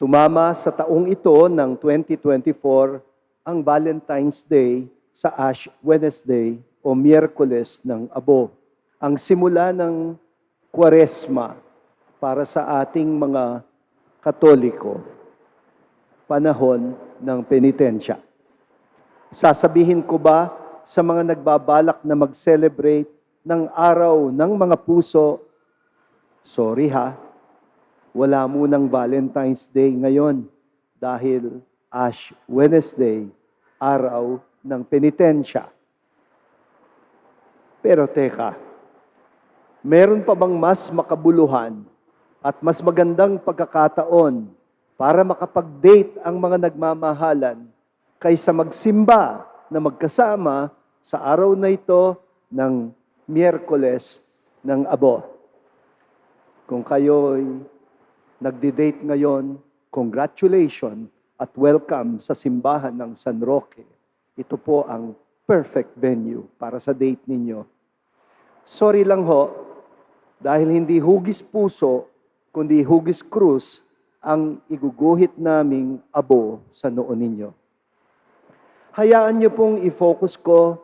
Tumama sa taong ito ng 2024 ang Valentine's Day sa Ash Wednesday o Miyerkules ng Abo, ang simula ng Kwaresma para sa ating mga Katoliko, panahon ng penitensya. Sasabihin ko ba sa mga nagbabalak na mag-celebrate ng araw ng mga puso, sorry ha, wala munang Valentine's Day ngayon dahil Ash Wednesday, araw ng penitensya. Pero teka, meron pa bang mas makabuluhan at mas magandang pagkakataon para makapag-date ang mga nagmamahalan kaysa magsimba na magkasama sa araw na ito ng Miyerkules ng Abo. Kung kayo'y nagdi-date ngayon, congratulations at welcome sa simbahan ng San Roque. Ito po ang perfect venue para sa date ninyo. Sorry lang ho, dahil hindi hugis puso, kundi hugis krus ang iguguhit naming abo sa noo ninyo. Hayaan niyo pong i-focus ko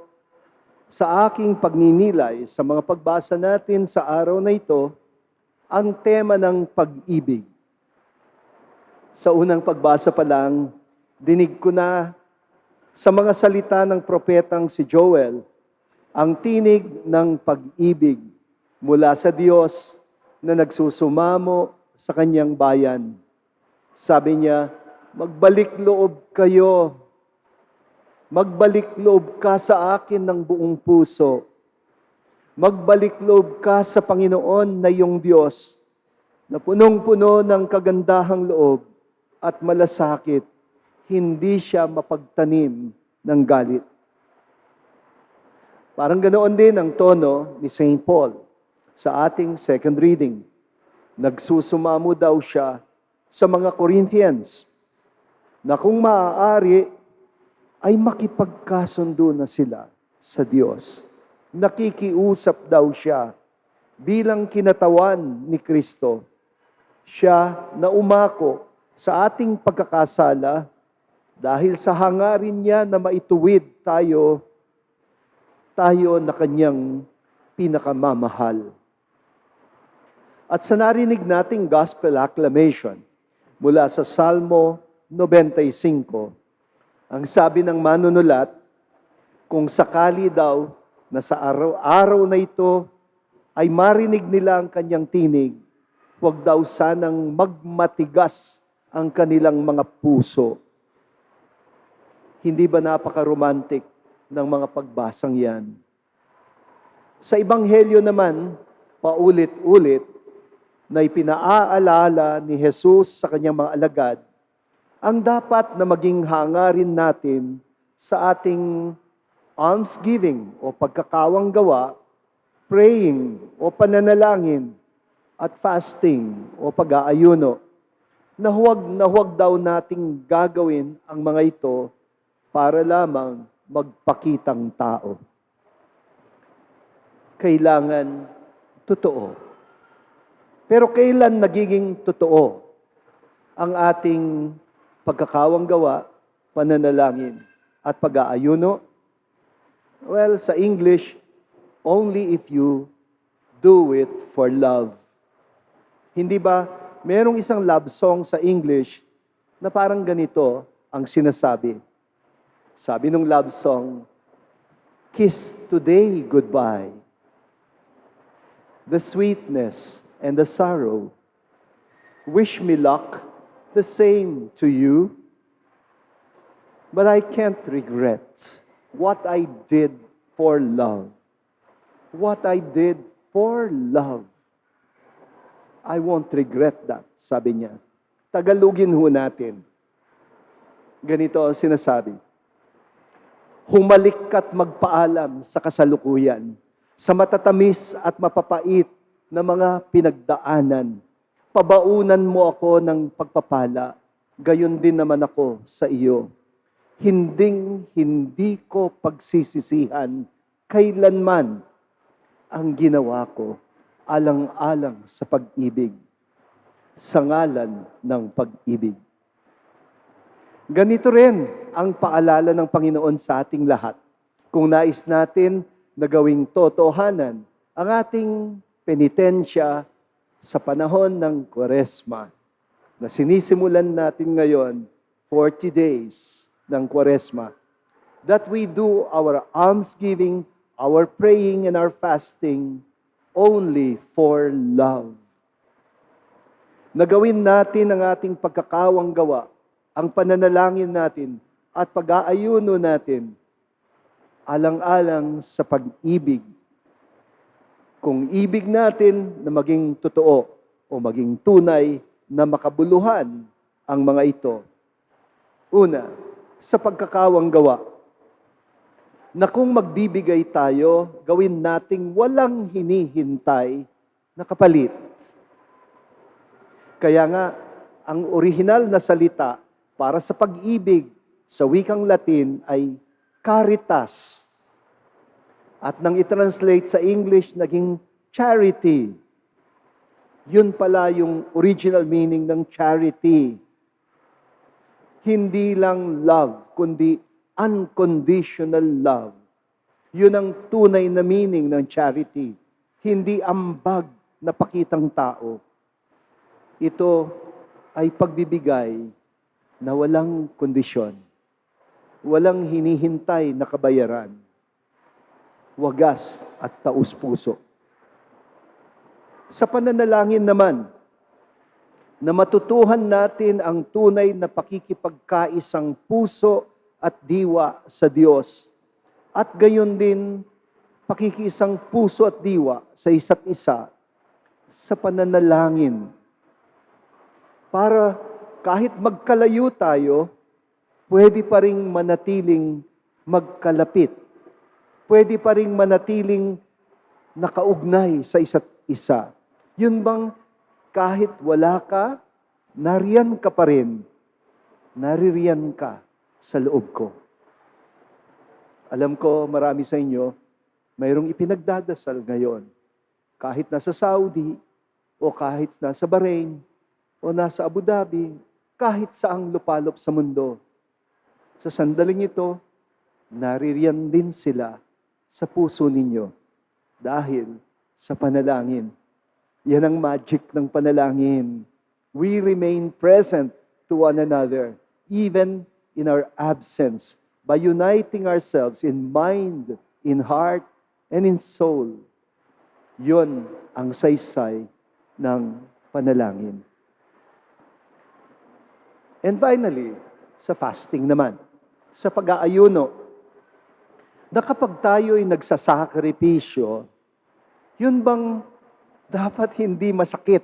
sa aking pagninilay sa mga pagbasa natin sa araw na ito ang tema ng pag-ibig. Sa unang pagbasa pa lang, dinig ko na sa mga salita ng propetang si Joel, ang tinig ng pag-ibig mula sa Diyos na nagsusumamo sa kanyang bayan. Sabi niya, magbalik loob kayo. Magbalik loob ka sa akin ng buong puso. Magbalik loob ka sa Panginoon na iyong Diyos na punong-puno ng kagandahang loob at malasakit, hindi siya mapagtanim ng galit. Parang ganoon din ang tono ni St. Paul sa ating second reading. Nagsusumamo daw siya sa mga Corinthians na kung maaari ay makipagkasundo na sila sa Diyos. Nakikiusap daw siya bilang kinatawan ni Kristo. Siya na umako sa ating pagkakasala dahil sa hangarin niya na maituwid tayo, tayo na kanyang pinakamamahal. At sa narinig nating gospel acclamation mula sa Salmo 95, ang sabi ng manunulat, kung sakali daw na sa araw-araw na ito ay marinig nila ang kanyang tinig, huwag daw sanang magmatigas ang kanilang mga puso. Hindi ba napaka-romantic ng mga pagbasang yan? Sa Ebanghelyo naman, paulit-ulit, na ipinaaalala ni Jesus sa kanyang mga alagad, ang dapat na maging hangarin natin sa ating almsgiving o pagkakawang gawa, praying o pananalangin, at fasting o pag-aayuno, na huwag na huwag daw nating gagawin ang mga ito para lamang magpakitang tao. Kailangan totoo. Pero kailan nagiging totoo ang ating pagkakawang gawa, pananalangin, at pag-aayuno? Well, sa English, only if you do it for love. Hindi ba, merong isang love song sa English na parang ganito ang sinasabi. Sabi ng love song, Kiss today goodbye. The sweetness and the sorrow. Wish me luck, the same to you. But I can't regret what I did for love. What I did for love. I won't regret that, sabi niya. Tagalugin ho natin. Ganito ang sinasabi. Humalik ka't magpaalam sa kasalukuyan, sa matatamis at mapapait na mga pinagdaanan. Pabaunan mo ako ng pagpapala, gayon din naman ako sa iyo. Hinding hindi ko pagsisisihan kailanman ang ginawa ko alang-alang sa pag-ibig, sa ngalan ng pag-ibig. Ganito rin ang paalala ng Panginoon sa ating lahat. Kung nais natin na gawing totohanan ang ating penitensya sa panahon ng Kwaresma na sinisimulan natin ngayon, 40 days ng Kwaresma, that we do our almsgiving, our praying, and our fasting only for love. Nagawin natin ang ating pagkakawang gawa, ang pananalangin natin at pag-aayuno natin alang-alang sa pag-ibig. Kung ibig natin na maging totoo o maging tunay na makabuluhan ang mga ito. Una, sa pagkakawang gawa, na kung magbibigay tayo, gawin nating walang hinihintay na kapalit. Kaya nga, ang orihinal na salita para sa pag-ibig sa wikang Latin ay caritas. At nang i-translate sa English, naging charity. Yun pala yung original meaning ng charity. Hindi lang love, kundi unconditional love. Yun ang tunay na meaning ng charity. Hindi ambag na pakitang tao. Ito ay pagbibigay na walang kondisyon. Walang hinihintay na kabayaran. Wagas at taus-puso. Sa pananalangin naman, na matutuhan natin ang tunay na pakikipagkaisang puso at diwa sa Diyos. At gayon din, pakikisang puso at diwa sa isa't isa sa pananalangin. Para kahit magkalayo tayo, pwede pa ring manatiling magkalapit. Pwede pa ring manatiling nakaugnay sa isa't isa. Yun bang kahit wala ka, nariyan ka pa rin. Naririyan ka sa loob ko. Alam ko, marami sa inyo, mayroong ipinagdadasal ngayon. Kahit nasa Saudi, o kahit nasa Bahrain, o nasa Abu Dhabi, kahit saang lupalop sa mundo. Sa sandaling ito, naririyan din sila sa puso ninyo dahil sa panalangin. Yan ang magic ng panalangin. We remain present to one another, even in our absence, by uniting ourselves in mind, in heart, and in soul. Yon ang saysay ng panalangin. And finally, sa fasting naman, sa pag-aayuno, na kapag tayo ay nagsasakripisyo, yun bang dapat hindi masakit,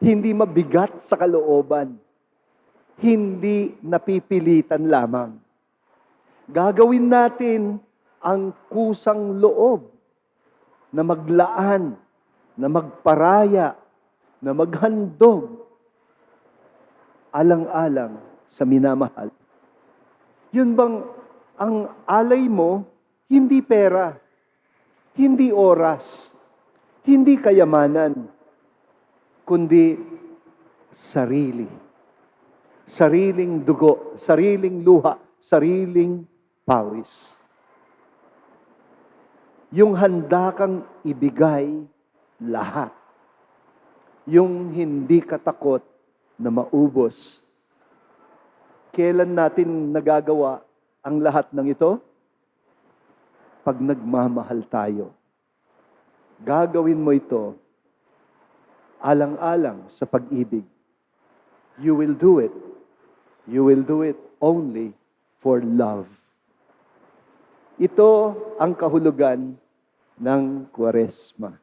hindi mabigat sa kalooban, hindi napipilitan lamang. Gagawin natin ang kusang loob na maglaan, na magparaya, na maghandog, alang-alang sa minamahal. Yun bang ang alay mo, hindi pera, hindi oras, hindi kayamanan, kundi sarili. Sariling dugo, sariling luha, sariling pawis. Yung handa kang ibigay lahat. Yung hindi katakot na maubos. Kailan natin nagagawa ang lahat ng ito? Pag nagmamahal tayo. Gagawin mo ito alang-alang sa pag-ibig. You will do it. You will do it only for love. Ito ang kahulugan ng Kwaresma.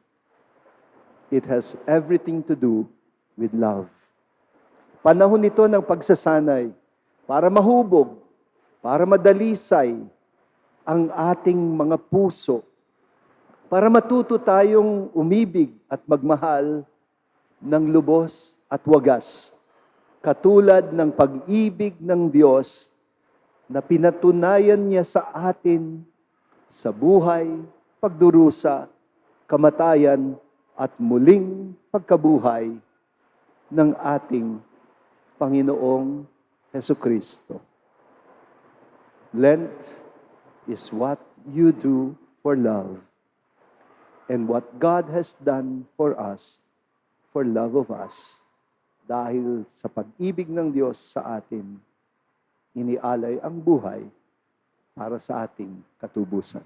It has everything to do with love. Panahon ito ng pagsasanay para mahubog, para madalisay ang ating mga puso, para matuto tayong umibig at magmahal ng lubos at wagas, katulad ng pag-ibig ng Diyos na pinatunayan niya sa atin sa buhay, pagdurusa, kamatayan, at muling pagkabuhay ng ating Panginoong Heso Kristo. Lent is what you do for love and what God has done for us for love of us. Dahil sa pag-ibig ng Diyos sa atin, inialay ang buhay para sa ating katubusan.